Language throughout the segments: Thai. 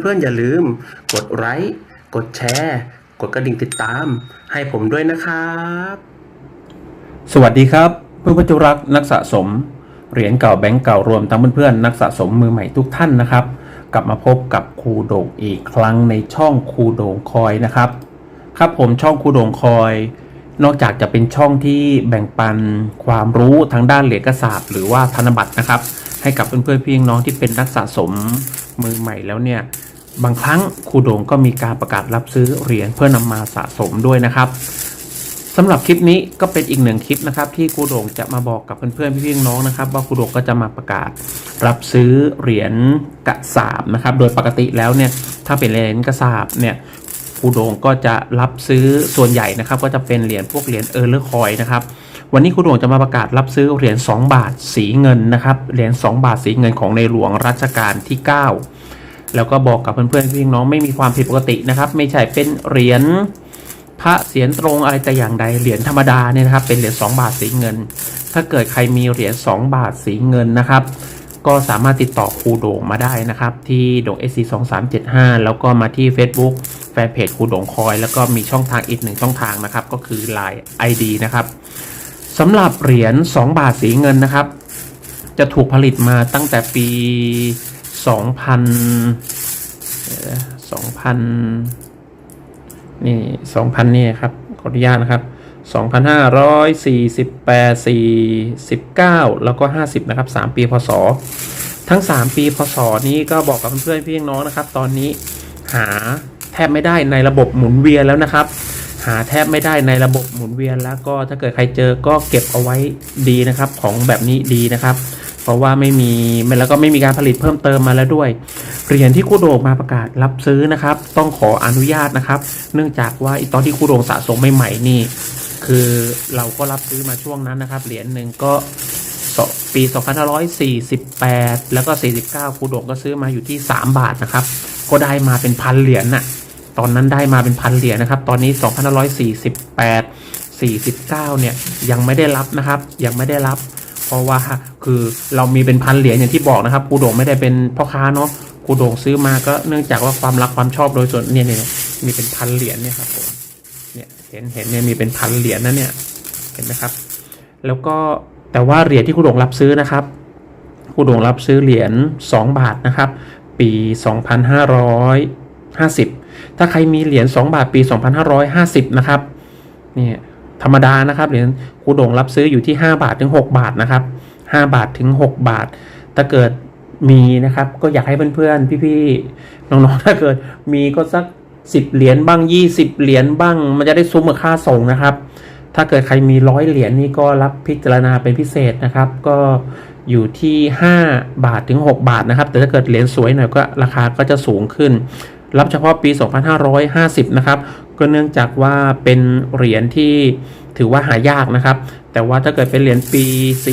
เพื่อนๆ อย่าลืม กดไลค์กดแชร์ กดกระดิ่งติดตาม ให้ผมด้วยนะครับ สวัสดีครับ เพื่อนผู้จรักนักสะสม เหรียญเก่าแบงก์เก่ารวมทั้งเพื่อนๆนักสะสมมือใหม่ทุกท่านนะครับ กลับมาพบกับครูโด่งอีกครั้งในช่องครูโด่งคอยนะครับ ครับผมช่องครูโด่งคอย นอกจากจะเป็นช่องที่แบ่งปันความรู้ทางด้านเหรียญกระสาบหรือว่าธนบัตรนะครับ ให้กับเพื่อนๆพี่น้องที่เป็นนักสะสม มือใหม่แล้วเนี่ยบางครั้งครูโด่งก็มีการประกาศรับซื้อเหรียญเพื่อนำมาสะสมด้วยนะครับสำหรับคลิปนี้ก็เป็นอีกหนึ่งคลิปนะครับ ที่ครูโด่งจะมาบอกกับเพื่อนๆพี่ๆน้องนะครับ ว่าครูโด่งก็จะมาประกาศรับซื้อเหรียญกระสาบนะครับ โดยปกติแล้วเนี่ยถ้าเป็นเหรียญกระสาบเนี่ยครูโด่งก็จะรับซื้อส่วนใหญ่นะครับ ก็จะเป็นเหรียญพวกเหรียญเออร์เลอร์คอยนะครับ วันนี้ครูโด่งจะมาประกาศรับซื้อเหรียญ2บาทสีเงินนะครับ เหรียญ2บาทสีเงินของในหลวงรัชกาลที่ 9 แล้วก็บอกกับเพื่อนๆพี่น้องไม่มีความผิดปกตินะครับ ไม่ใช่เป็นเหรียญพระเสียรตรงอะไรแต่อย่างใด เหรียญธรรมดาเนี่ยนะครับ เป็นเหรียญ2บาทสีเงิน ถ้าเกิดใครมีเหรียญ2บาทสีเงินนะครับ ก็สามารถติดต่อครูโด่งมาได้นะครับ ที่โด่ง SC 2 3 7 5แล้วก็มาที่ Facebook แฟนเพจครูโด่งคอย แล้วก็มีช่องทางอีกหนึ่งช่องทางนะครับ ก็คือ Line ID นะครับ สำหรับเหรียญ2 บาทสีเงินนะครับ จะถูกผลิตมาตั้งแต่ปี 2000เอ่อ2000 นี่สองพันนี่ครับ ขออนุญาตนะครับสองพันห้าร้อยสี่สิบแปดสี่สิบเก้าแล้วก็ห้าสิบนะครับสามปีพศ ทั้งสามปีพศ นี้ก็บอกกับเพื่อนๆพี่น้องนะครับ ตอนนี้หาแทบไม่ได้ในระบบหมุนเวียนแล้วนะครับ หาแทบไม่ได้ในระบบหมุนเวียนแล้วก็ถ้าเกิดใครเจอก็เก็บเอาไว้ดีนะครับ ของแบบนี้ดีนะครับ เพราะว่าไม่มีแล้วก็ไม่มีการผลิตเพิ่มเติมมาแล้วด้วยเหรียญที่ครูโด่งมาประกาศรับซื้อนะครับ ต้องขออนุญาตนะครับ เนื่องจากว่าอตอนที่ครูโด่งสะสมใหม่ๆนี่ คือเราก็รับซื้อมาช่วงนั้นนะครับ เหรียญหนึ่งก็ปี 2548 แล้วก็ 49ครูโด่งก็ซื้อมาอยู่ที่ 3 บาทนะครับ ก็ได้มาเป็นพันเหรียญน่ะ ตอนนั้นได้มาเป็นพันเหรียญนะครับ ตอนนี้ 2548 49 เนี่ยยังไม่ได้รับนะครับ ยังไม่ได้รับ เพราะว่าคือเรามีเป็นพันเหรียญอย่างที่บอกนะครับครูโด่งไม่ได้เป็นพ่อค้าเนาะครูโด่งซื้อมาก็เนื่องจากว่าความรักความชอบโดยส่วนเนี่ยเนี่ยมีเป็นพันเหรียญเนี่ยครับผมเนี่ยเห็นเห็นเนี่ยมีเป็นพันเหรียญนะเนี่ยเห็นไหมครับ แล้วก็แต่ว่าเหรียญที่ครูโด่งรับซื้อนะครับครูโด่งรับซื้อเหรียญ2บาทนะครับ ปี 2550 ถ้าใครมีเหรียญ2บาทปี 2550 นะครับนี่ธรรมดานะครับเหรียญครูโด่งรับซื้ออยู่ที่ 5 บาทถึง 6 บาทนะครับ5บาทถึง 6 บาท ถ้าเกิดมีนะครับ ก็อยากให้เพื่อนๆ พี่ๆ น้องๆ ถ้าเกิดมีก็สัก 10 เหรียญบ้าง 20 เหรียญบ้าง มันจะได้ซุ้มกับค่าส่งนะครับ ถ้าเกิดใครมีร้อยเหรียญนี่ก็รับพิจารณาเป็นพิเศษนะครับ ก็อยู่ที่ 5 บาทถึง 6 บาทนะครับ แต่ถ้าเกิดเหรียญสวยหน่อยก็ราคาก็จะสูงขึ้น รับเฉพาะปี 2550 นะครับ ก็เนื่องจากว่าเป็นเหรียญที่ถือว่าหายากนะครับ แต่ว่าถ้าเกิดเป็นเหรียญปี 4849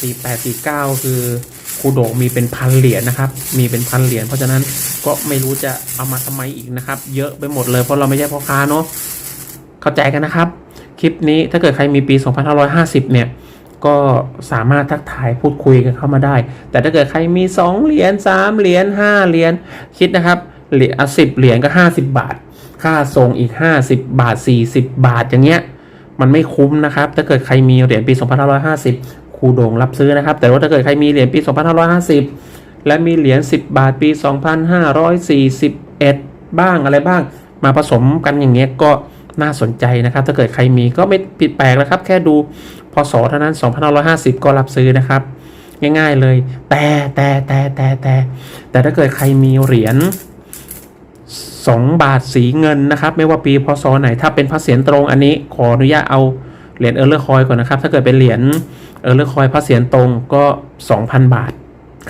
4849 คือคูโดมีเป็นพันเหรียญนะครับ มีเป็นพันเหรียญ เพราะฉะนั้นก็ไม่รู้จะเอามาทำไมอีกนะครับ เยอะไปหมดเลยเพราะเราไม่ใช่พ่อค้าเนาะ เข้าใจกันนะครับ คลิปนี้ถ้าเกิดใครมีปี 2550 เนี่ย ก็สามารถทักทายพูดคุยกันเข้ามาได้ แต่ถ้าเกิดใครมี 2 เหรียญ3เหรียญ5เหรียญคิดนะครับเหรียญสิบเหรียญก็ 50 บาท ค่าส่งอีก 50 บาท 40 บาทอย่างเงี้ยมันไม่คุ้มนะครับ ถ้าเกิดใครมีเหรียญปี2550ครูโด่งรับซื้อนะครับ แต่ว่าถ้าเกิดใครมีเหรียญปี2550 และมีเหรียญ10 บาทปี 2541 บ้างอะไรบ้าง มาผสมกันอย่างเงี้ยก็น่าสนใจนะครับ ถ้าเกิดใครมีก็ไม่ผิดแปลกนะครับ แค่ดู พศเท่านั้น 2550 ก็รับซื้อนะครับ ง่ายๆเลย แต่แต่แต่แต่แต่แต่ถ้าเกิดใครมีเหรียญ2 บาทสีเงินนะครับ ไม่ว่าปีพศไหนถ้าเป็นพระเศียรตรงอันนี้ขออนุญาตเอาเหรียญเออร์เลอร์คอยก่อนนะครับ ถ้าเกิดเป็นเหรียญเออร์เลอร์คอยพระเศียรตรงก็ 2,000 บาท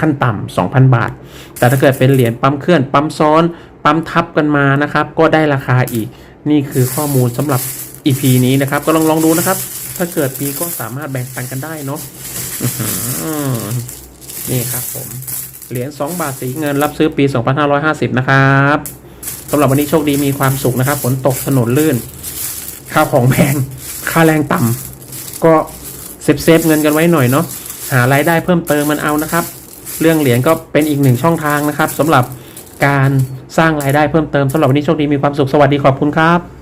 ขั้นต่ำ2,000 บาท แต่ถ้าเกิดเป็นเหรียญปั๊มเคลื่อนปั๊มซ้อน ปั๊มทับกันมานะครับ ก็ได้ราคาอีกนี่คือข้อมูลสำหรับ EP นี้นะครับ ก็ลองลองดูนะครับ ถ้าเกิดปีก็สามารถแบ่งปันกันได้เนาะนี่ครับผม เหรียญ2บาทสีเงินรับซื้อปี 2550 นะครับสำหรับวันนี้โชคดีมีความสุขนะครับฝนตกถนนลื่น ค่าของแพงค่าแรงต่ำก็เซฟเซฟเงินกันไว้หน่อยเนาะหารายได้เพิ่มเติมมันเอานะครับ เรื่องเหรียญก็เป็นอีกหนึ่งช่องทางนะครับสำหรับการสร้างรายได้เพิ่มเติมสำหรับวันนี้โชคดีมีความสุขสวัสดีขอบคุณครับ